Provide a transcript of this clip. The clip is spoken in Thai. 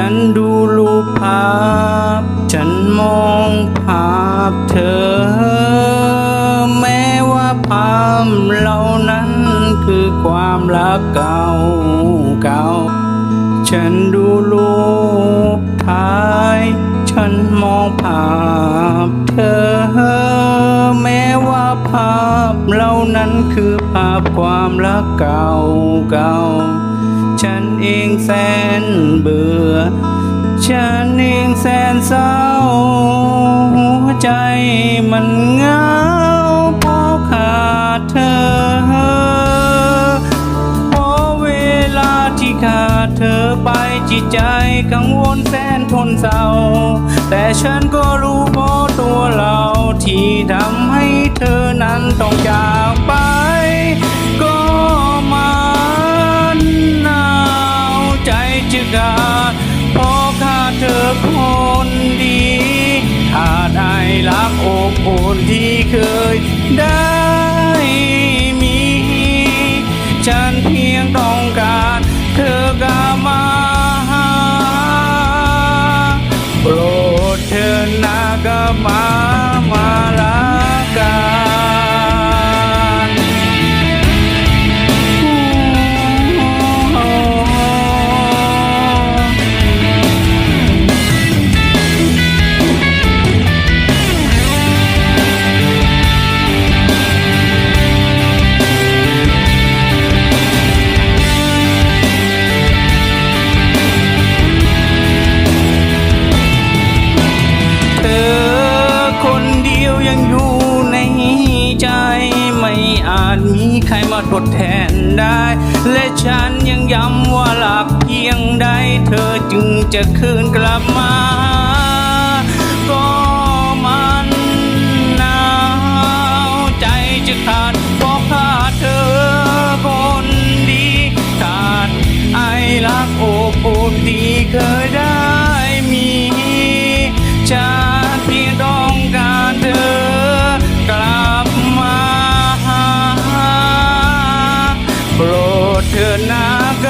ฉันดูรูปภาพ ฉันมองภาพเธอ แม้ว่าภาพเหล่านั้นคือความรักเก่าเก่า ฉันดูรูปถ่าย ฉันมองภาพเธอ แม้ว่าภาพเหล่านั้นคือภาพความรักเก่าเก่า เองแสนเบื่อ ฉันเองแสนเศร้า หัวใจมันเหงาเพราะขาดเธอพอเวลาที่ขาดเธอไปจิตใจกังวลแสนทนเศร้า แต่ฉันก็รู้เพราะตัวเราที่ทำให้เธอนั้นต้องจาก ใจจะขาเพราะขาดเธอคนดีขาดไอรักอบอุ่นที่เคยได้มี ฉันเพียงต้องการเธอกลับมาหาโปรดเธอหน้ากลับมาาจมีใครมาทดแทนได้ และฉันยังย้ำว่าหลักเพียงใด เธอจึงจะคืนกลับมา ก็มันหนาวใจจะขาดเพราะขาดเธอคนดีขาดไอรักโอบอุ่นที่เคยได้